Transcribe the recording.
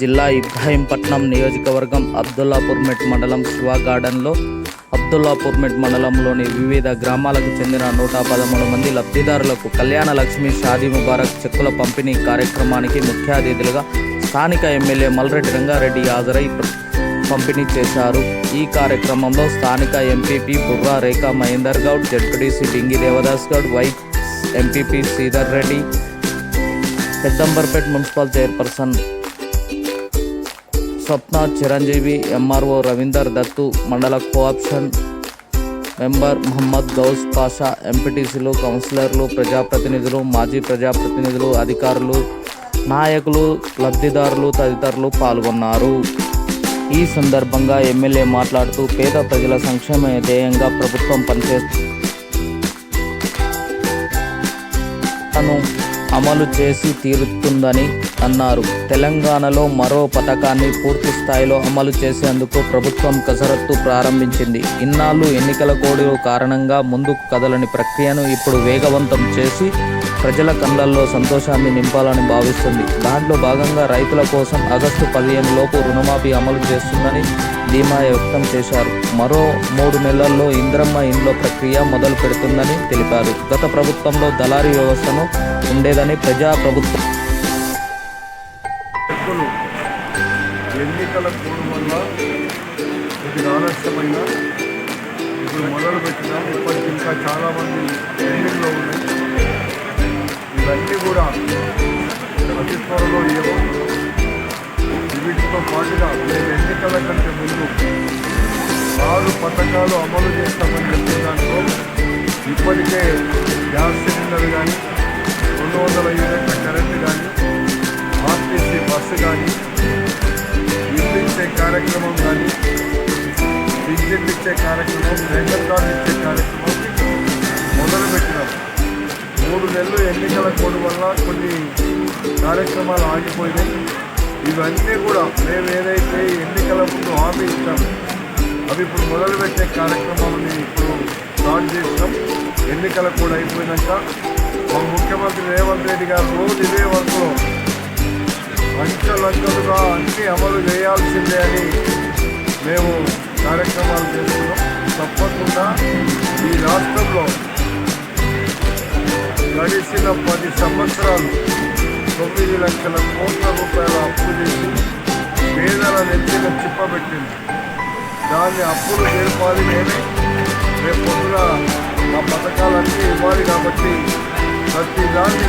జిల్లా ఇబ్రాహీంపట్నం నియోజకవర్గం అబ్దుల్లాపూర్మెట్ మండలం శివ గార్డెన్లో అబ్దుల్లాపూర్మెట్ మండలంలోని వివిధ గ్రామాలకు చెందిన నూట పదమూడు మంది లబ్ధిదారులకు కళ్యాణ లక్ష్మి షాదీ ముబారక్ చెక్కుల పంపిణీ కార్యక్రమానికి ముఖ్య అతిథులుగా స్థానిక ఎమ్మెల్యే మల్రెడ్డి రంగారెడ్డి హాజరై పంపిణీ చేశారు. ఈ కార్యక్రమంలో స్థానిక MPP Burra Rekha Mahender Goud ZPTC Dingi Devadas Goud vice MPP Sridhar Reddy Peddamberpet municipal chairperson Swapna Chiranjeevi MRO Ravinder Dattu మండల కోఆప్షన్ మెంబర్ మహమ్మద్ గౌస్ పాషా ఎంపీటీసీలు కౌన్సిలర్లు ప్రజాప్రతినిధులు మాజీ ప్రజాప్రతినిధులు అధికారులు నాయకులు లబ్ధిదారులు తదితరులు పాల్గొన్నారు. ఈ సందర్భంగా ఎమ్మెల్యే మాట్లాడుతూ పేద ప్రజల సంక్షేమ ధ్యేయంగా ప్రభుత్వం పనిచేస్తాను అమలు చేసి తీరుతుందని అన్నారు. తెలంగాణలో మరో పథకాన్ని పూర్తి స్థాయిలో అమలు చేసేందుకు ప్రభుత్వం కసరత్తు ప్రారంభించింది. ఇన్నాళ్ళు ఎన్నికల కోడి కారణంగా ముందుకు కదలని ప్రక్రియను ఇప్పుడు వేగవంతం చేసి ప్రజల కళ్ళల్లో సంతోషాన్ని నింపాలని భావిస్తుంది. దాంట్లో భాగంగా రైతుల కోసం ఆగస్టు పదిహేను లోపు రుణమాఫీ అమలు చేస్తుందని ధీమా వ్యక్తం చేశారు. మరో మూడు నెలల్లో ఇంద్రమ్మ ఇండ్ల ప్రక్రియ మొదలు పెడుతుందని తెలిపారు. గత ప్రభుత్వంలో దళారీ వ్యవస్థను ఉండేదని ప్రజా ప్రభుత్వం చెక్కులు ఎన్నికల కోడ్ వల్ల ఇది ఆలస్యమైన ఇప్పుడు మొదలు పెట్టిన ఇప్పటికి ఇంకా చాలామంది పెండింగ్లో ఉన్నాయి ఇవన్నీ కూడా అతి త్వరలో ఇవ్వబోతున్నాం వీటితో పాటుగా మేము ఎన్నికల కంటే ముందు ఆరు పథకాలు అమలు చేస్తామని చెప్పిన దాంట్లో ఇప్పటికే గ్యాస్ సిలిండర్ కానీ కార్యక్రమం కానీ విద్యుత్ ఇచ్చే కార్యక్రమం రేషన్ కార్డు ఇచ్చే కార్యక్రమం మొదలు పెట్టినాం మూడు నెలలు ఎన్నికల కోడ్ వల్ల కొన్ని కార్యక్రమాలు ఆగిపోయినాయి. ఇవన్నీ కూడా మేము ఏదైతే ఎన్నికల ముందు హామీ ఇచ్చాము అవి ఇప్పుడు మొదలుపెట్టే కార్యక్రమాలని ఇప్పుడు స్టార్ట్ చేసినాం. ఎన్నికల కూడా అయిపోయినాక మా ముఖ్యమంత్రి రేవంత్ రెడ్డి గారు రోజు ఇదే వరకు అంచెలంచెలుగా అన్ని అమలు చేయాల్సిందే అని మేము కార్యక్రమాలు చేస్తున్నాం. తప్పకుండా ఈ రాష్ట్రంలో గడిచిన పది సంవత్సరాలు తొమ్మిది లక్షల కోట్ల రూపాయల అప్పు చేసి పేదల నెత్తిన చిప్పబెట్టింది. దాన్ని అప్పులు నేర్పాలి నేనే. రేపు పొద్దున ఆ పథకాలన్నీ ఇవ్వాలి కాబట్టి ప్రతి దాన్ని